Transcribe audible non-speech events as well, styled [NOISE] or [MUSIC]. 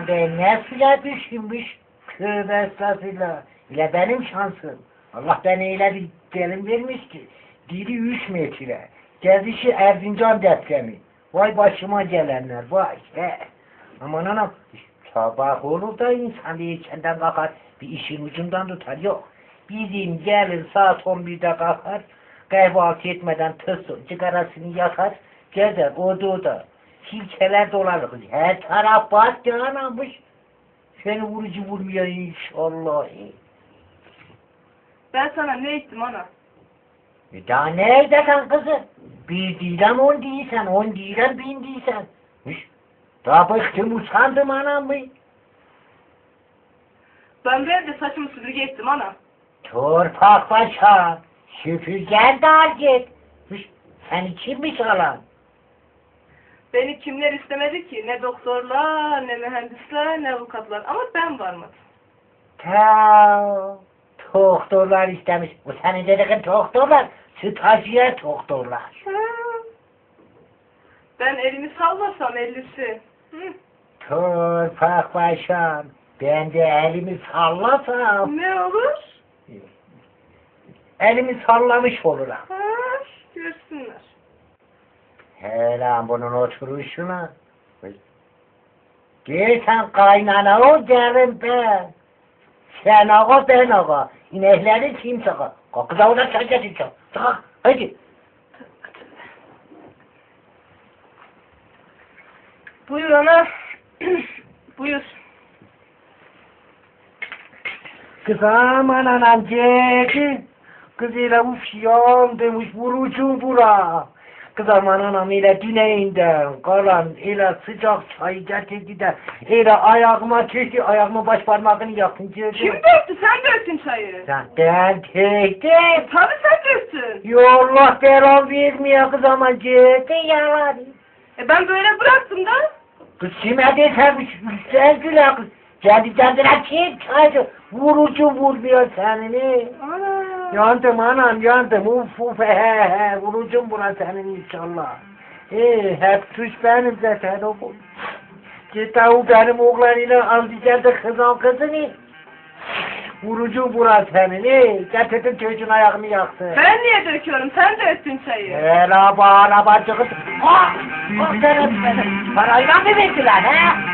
Aman be ne suya düşkünmüş. Tövbe estağfurullah. İle benim şansım. Allah bana öyle bir gelin vermiş ki. Dili üç metre. Gezişi Erzincan depremi. Vay başıma gelenler vay. He. Aman anam. Sabah olur da insan içinden kalkar. Bir işin ucundan tutar. Yok. Bizim gelin saat 11'de kalkar. Kahvaltı etmeden tırsın. Sigarasını yakar. Gezer odada. Silkeler dolanır. Her taraf bas cananmış. Seni vurucu vurmuyor inşallah. Ben sana ne ettim ana? E daha ne edeceksin kızım? Bir değilim on değilsen, on değilim bin değilsen. Hış, Daha bıktım usandım anam mı? Ben bir evde saçımı süpürge ettim ana. Torpak başa, süpürgen dar git. Seni kimmiş alan? Beni kimler istemedi ki? Ne doktorlar, ne mühendisler, ne avukatlar. Ama ben varmadım. Ta doktorlar istemiş. Bu senin dediğin doktorlar, stajyer doktorlar. Ha. Ben elimi sallasam ellisi. Hı. Torpak başam, ben de elimi sallasam, Ne olur? elimi sallamış olurum. Ha, görsünler. Hele bunun oturuşuna. Gel sen kaynana o gelin ben. Sen ağa ben ağa. İnekleri kim sağa? Kalk da orada sen getir çal. Sağa hadi. Buyur ana. [CLEARS THROAT] Buyur. Kız aman anam geldi. Kız ile uf yan demiş vurucu bura. Kız aman anam ile düneyinden kalan ile sıcak çay getirdi de ile ayağıma çekti ayağıma baş parmağını yakınca. Kim döktü? Sen döktün çayı. Sen ben tektim. Tabii sen döktün. Yollah belan vermiyor kız ama ciddi yalan. E ben böyle bıraktım da. Kız kime desem sevgiler kız. Kendi kendine kim çaydı? Vurucu vurmuyor seni. Ana. Yandım anam yandım. Uf uf he he. Vurucum buna senin inşallah. Ee, hep suç benim zaten o. Cidden o benim oğlanıyla aldıcaktı kızın kızını. Vurucu buna senin. Ee, getirdin çocuğun ayağını yaktı. Ben niye döküyorum? Sen döktün çayı. Merhaba arabacık. Ha! Bak sen Parayla mı verdiler he?